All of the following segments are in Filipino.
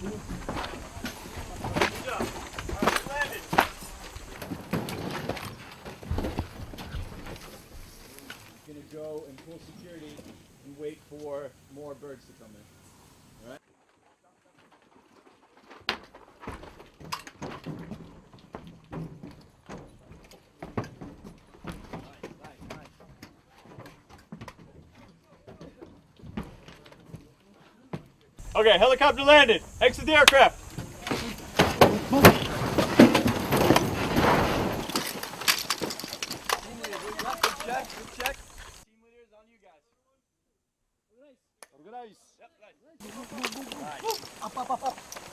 Gonna go in full security and wait for more birds to come in. Okay, helicopter landed. Exit the aircraft. check, good check. Team leader is on you guys. Organize. Yep, nice. Up, up, up, up.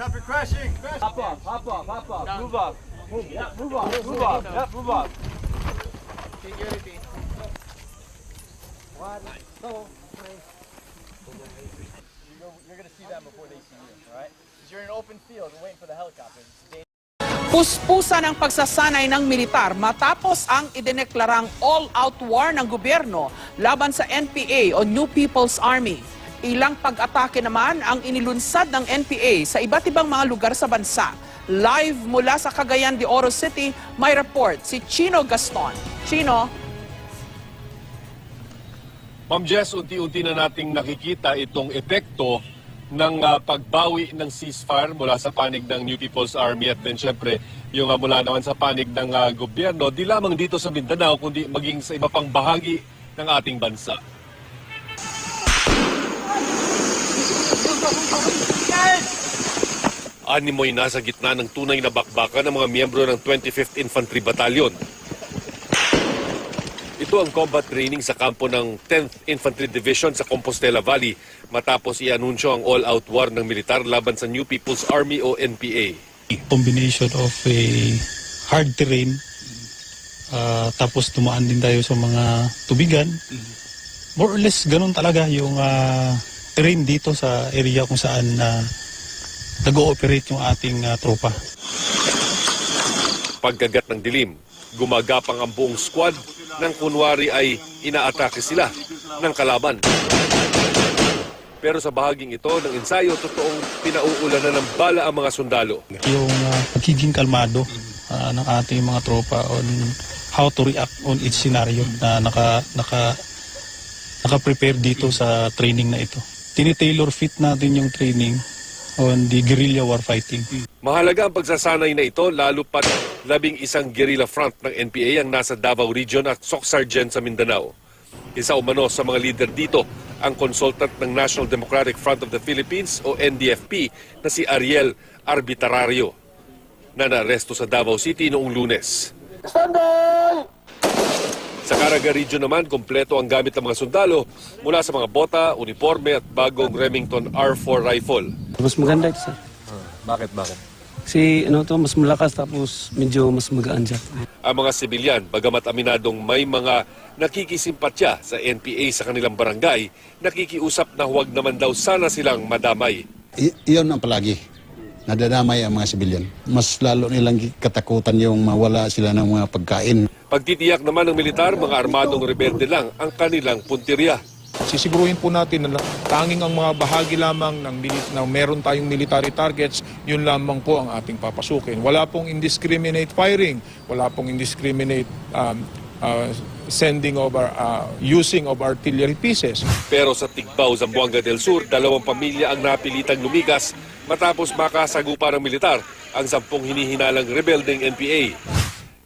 Helicopter crashing. Crash. Hop off, hop off, hop off. Down. Move up. Move, yeah, move off, move off. Yep, move off. One, two, three. You're, you're gonna see them before they see you. All right? Because you're in an open field. We're waiting for the helicopter. Puspusan ang pagsasanay ng militar matapos ang idineklarang all-out war ng gobyerno laban sa NPA o New People's Army. Ilang pag-atake naman ang inilunsad ng NPA sa iba't ibang mga lugar sa bansa. Live mula sa Cagayan de Oro City, may report si Chino Gaston. Chino, Ma'am Jess, unti-unti na nating nakikita itong epekto ng ah, pagbawi ng ceasefire mula sa panig ng New People's Army at then syempre yung ah, mula naman sa panig ng ah, gobyerno, di lamang dito sa Mindanao kundi maging sa iba pang bahagi ng ating bansa. Animoy nasa gitna ng tunay na bakbakan ng mga miyembro ng 25th Infantry Battalion. Ito ang combat training sa kampo ng 10th Infantry Division sa Compostela Valley matapos i-anunsyo ang all-out war ng militar laban sa New People's Army o NPA. combination of a hard terrain ah, tapos tumaan din tayo sa mga tubigan more or less ganun talaga yung ah, terrain dito sa area kung saan na nag-ooperate yung ating ah, tropa Pagkagat ng dilim, gumagapang ang buong squad nang kunwari ay inaatake sila ng kalaban. Pero sa bahaging ito ng ensayo, totoong pinauulanan ng bala ang mga sundalo. yung ah, pagiging kalmado ah, ng ating mga tropa on how to react on each scenario na naka naka naka-prepare dito sa training na ito. Tinitailor fit natin yung training on the guerrilla war fighting. Mahalaga ang pagsasanay na ito lalo pat labing isang guerrilla front ng NPA ang nasa Davao Region at Soc Sargent sa Mindanao. Isa umano sa mga leader dito ang consultant ng National Democratic Front of the Philippines o NDFP na si Ariel Arbitarario na naaresto sa Davao City noong lunes. Sa Caraga Region naman, kompleto ang gamit ng mga sundalo mula sa mga bota, uniforme at bagong Remington R4 rifle. Mas maganda ito, sir. Bakit, bakit? Kasi ano to, mas malakas tapos medyo mas magaan siya. ang mga sibilyan, bagamat aminadong may mga nakikisimpatya sa NPA sa kanilang barangay, nakikiusap na huwag naman daw sana silang madamay. I- iyon ang palagi. Nadadamay ang mga sibilyan. Mas lalo nilang katakutan yung mawala sila ng mga pagkain. Pagtitiyak naman ng militar, mga armadong rebelde lang ang kanilang puntirya. Sisiguruhin po natin na tanging ang mga bahagi lamang ng, ng meron tayong military targets, yun lamang po ang ating papasukin. Wala pong indiscriminate firing, wala pong indiscriminate um, uh, sending of our, uh, using of artillery pieces. Pero sa Tigbao, Zamboanga del Sur, dalawang pamilya ang napilitang lumikas matapos makasagupa ng militar ang sampung hinihinalang rebeldeng NPA.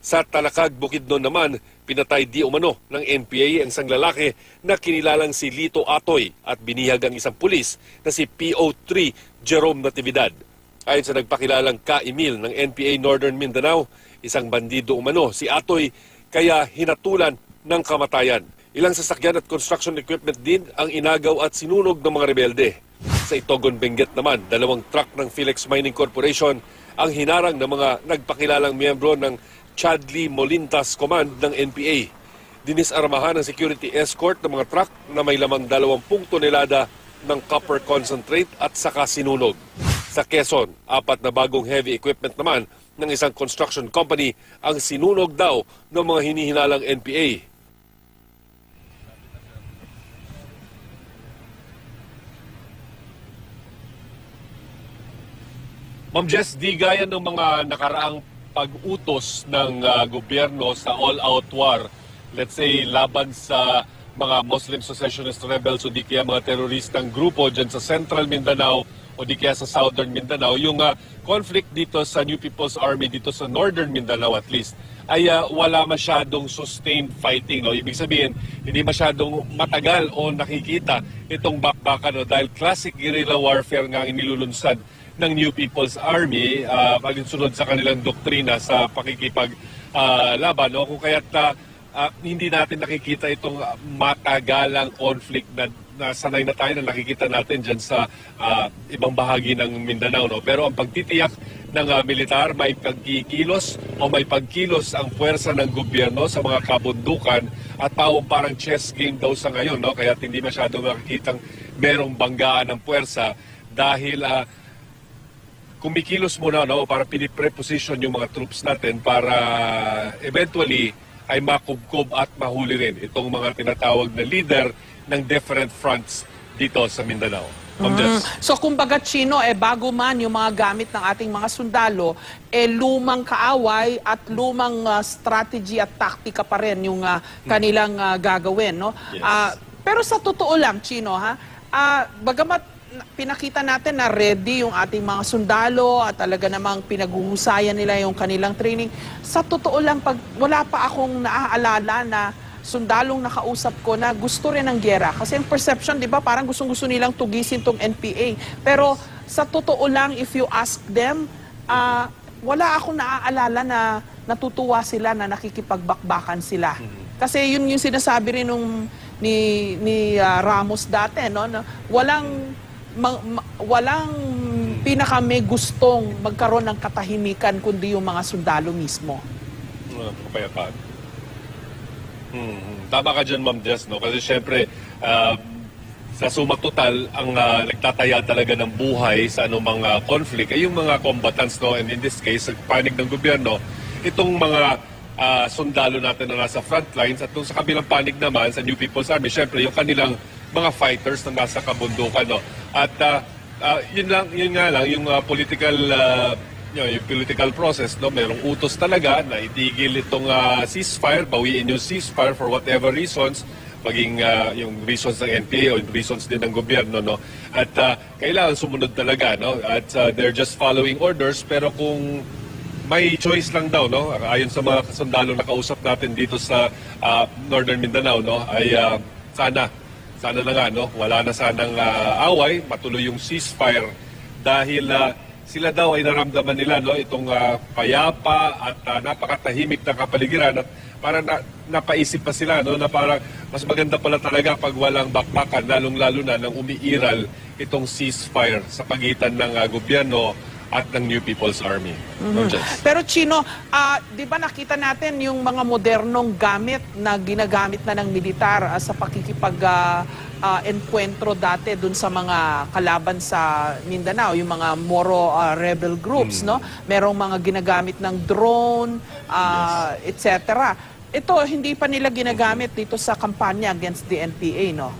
Sa Talakag, Bukidnon naman, pinatay di umano ng NPA ang isang lalaki na kinilalang si Lito Atoy at binihag ang isang pulis na si PO3 Jerome Natividad. Ayon sa nagpakilalang ka-Emil ng NPA Northern Mindanao, isang bandido umano si Atoy kaya hinatulan ng kamatayan. Ilang sasakyan at construction equipment din ang inagaw at sinunog ng mga rebelde. Sa Itogon Benguet naman, dalawang truck ng Philex Mining Corporation ang hinarang ng mga nagpakilalang miyembro ng Chadley Molintas Command ng NPA. Dinisarmahan ng security escort ng mga truck na may lamang 20 tonelada ng copper concentrate at saka sinunog. Sa Quezon, apat na bagong heavy equipment naman ng isang construction company ang sinunog daw ng mga hinihinalang NPA. Ma'am Jess, di gaya ng mga nakaraang pag-utos ng ah, gobyerno sa all-out war, let's say laban sa mga Muslim secessionist rebels o di kaya mga teroristang grupo dyan sa Central Mindanao o di kaya sa Southern Mindanao, yung ah, conflict dito sa New People's Army dito sa Northern Mindanao at least, ay ah, wala masyadong sustained fighting. No? Ibig sabihin, hindi masyadong matagal o nakikita itong bakbakan no? dahil classic guerrilla warfare nga ang inilulunsad ng New People's Army uh, sunod sa kanilang doktrina sa pakikipag ah, laban. No? Kung kaya't ah, ah, hindi natin nakikita itong ah, matagalang conflict na, na sanay na tayo na nakikita natin dyan sa ah, ibang bahagi ng Mindanao. No? Pero ang pagtitiyak ng ah, militar, may pagkikilos o may pagkilos ang puwersa ng gobyerno sa mga kabundukan at pawang parang chess game daw sa ngayon. No? Kaya hindi masyado makikitang merong banggaan ng puwersa dahil ah, kumikilos muna no, para pinipreposition yung mga troops natin para eventually ay makubkob at mahuli rin itong mga tinatawag na leader ng different fronts dito sa Mindanao. Jess. So kumbaga Chino, eh bago man yung mga gamit ng ating mga sundalo, eh lumang kaaway at lumang ah, strategy at taktika pa rin yung ah, kanilang ah, gagawin, no? Yes. Ah, pero sa totoo lang, Chino, ha? Ah, bagamat pinakita natin na ready yung ating mga sundalo at talaga namang pinaguhusayan nila yung kanilang training. Sa totoo lang, pag wala pa akong naaalala na sundalong nakausap ko na gusto rin ng gera. Kasi yung perception, di ba, parang gustong-gusto nilang tugisin tong NPA. Pero sa totoo lang, if you ask them, ah, wala akong naaalala na natutuwa sila na nakikipagbakbakan sila. Kasi yun yung sinasabi rin nung ni ni ah, Ramos dati no, na walang ma- ma- walang pinaka may gustong magkaroon ng katahimikan kundi yung mga sundalo mismo. uh, kapayapaan. Hmm, tama ka dyan, Ma'am Jess, no? Kasi syempre, ah, sa suma total, ang ah, nagtataya talaga ng buhay sa anumang ah, conflict ay yung mga combatants, no? And in this case, panig ng gobyerno, itong mga ah, sundalo natin na nasa front lines at sa kabilang panig naman sa New People's Army, syempre yung kanilang mga fighters na nasa kabundukan, no? At ah, ah, yun lang, yun nga lang, yung ah, political ah, you know, yung political process, no, merong utos talaga na itigil itong ah, ceasefire, bawiin yung ceasefire for whatever reasons, maging ah, yung reasons ng NPA o reasons din ng gobyerno, no. At ah, kailangan sumunod talaga, no. At ah, they're just following orders, pero kung may choice lang daw, no, ayon sa mga sundalo na kausap natin dito sa ah, Northern Mindanao, no, ay ah, sana, sana na nga, no, wala na sanang ah, away, matuloy yung ceasefire dahil ah, sila daw ay naramdaman nila no? Itong ah, payapa at ah, napakatahimik na kapaligiran at para na, napaisip pa sila no? Na parang mas maganda pala talaga pag walang bakbakan lalong lalo na nang umiiral itong ceasefire sa pagitan ng ah, gobyerno at ng New People's Army. Jess. Pero Chino, ah, 'di ba nakita natin yung mga modernong gamit na ginagamit na ng militar ah, sa pakikipag ah, ah, enkwentro dati dun sa mga kalaban sa Mindanao, yung mga Moro ah, rebel groups, no? Merong mga ginagamit ng drone, ah, etc. Ito hindi pa nila ginagamit dito sa kampanya against the NPA, no?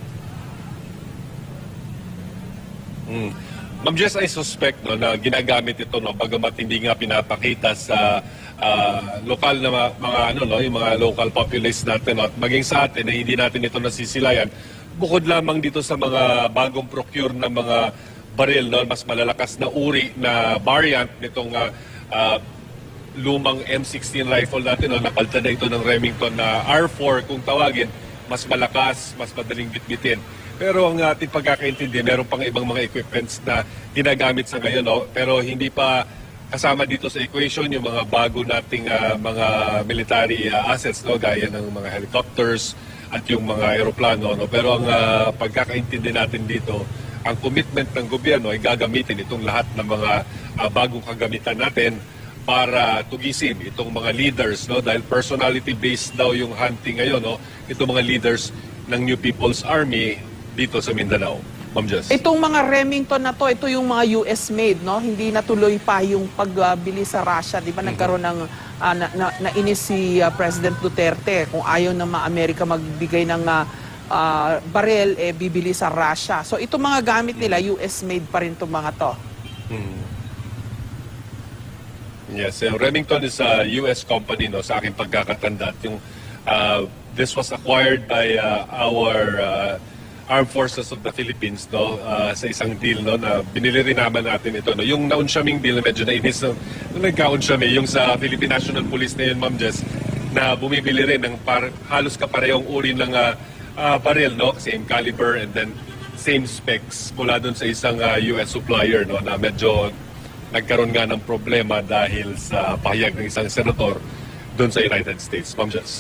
Mm. Ma'am Jess, I suspect no, na ginagamit ito no, bagamat hindi nga pinapakita sa ah, lokal na mga, mga ano no, yung mga local populace natin no, at maging sa atin na hindi natin ito nasisilayan. Bukod lamang dito sa mga bagong procure ng mga baril no, mas malalakas na uri na variant nitong ah, lumang M16 rifle natin no, napalitan na ito ng Remington na R4 kung tawagin, mas malakas, mas madaling bitbitin. Pero ang ating pagkakaintindi, meron pang ibang mga equipments na ginagamit sa ngayon, no? pero hindi pa kasama dito sa equation yung mga bago nating ah, mga military ah, assets, no? gaya ng mga helicopters at yung mga aeroplano. No? Pero ang ah, pagkakaintindi natin dito, ang commitment ng gobyerno ay gagamitin itong lahat ng mga ah, bagong kagamitan natin para tugisin itong mga leaders no dahil personality based daw yung hunting ngayon no itong mga leaders ng New People's Army dito sa Mindanao. Ma'am Jess. Itong mga Remington na to, ito yung mga US made, no? Hindi natuloy pa yung pagbili sa Russia, 'di ba? Nagkaroon ng ah, na, na, nainis si ah, President Duterte kung ayaw ng mga Amerika magbigay ng ah, ah, barel eh bibili sa Russia. So itong mga gamit nila US made pa rin itong mga to. Yes, uh, Remington is a US company no sa aking pagkakatanda. At Yung uh, this was acquired by uh, our uh, Armed Forces of the Philippines no uh, sa isang deal no na binili rin naman natin ito no. Yung naunsyaming deal na medyo nainis no, nung nagkaunsyami yung sa Philippine National Police na yun, Ma'am Jess, na bumibili rin ng par, halos kaparehong uri ng uh, uh, baril no, same caliber and then same specs mula dun sa isang uh, US supplier no na medyo nagkaroon nga ng problema dahil sa pahayag ng isang senator doon sa United States. Ma'am Jess.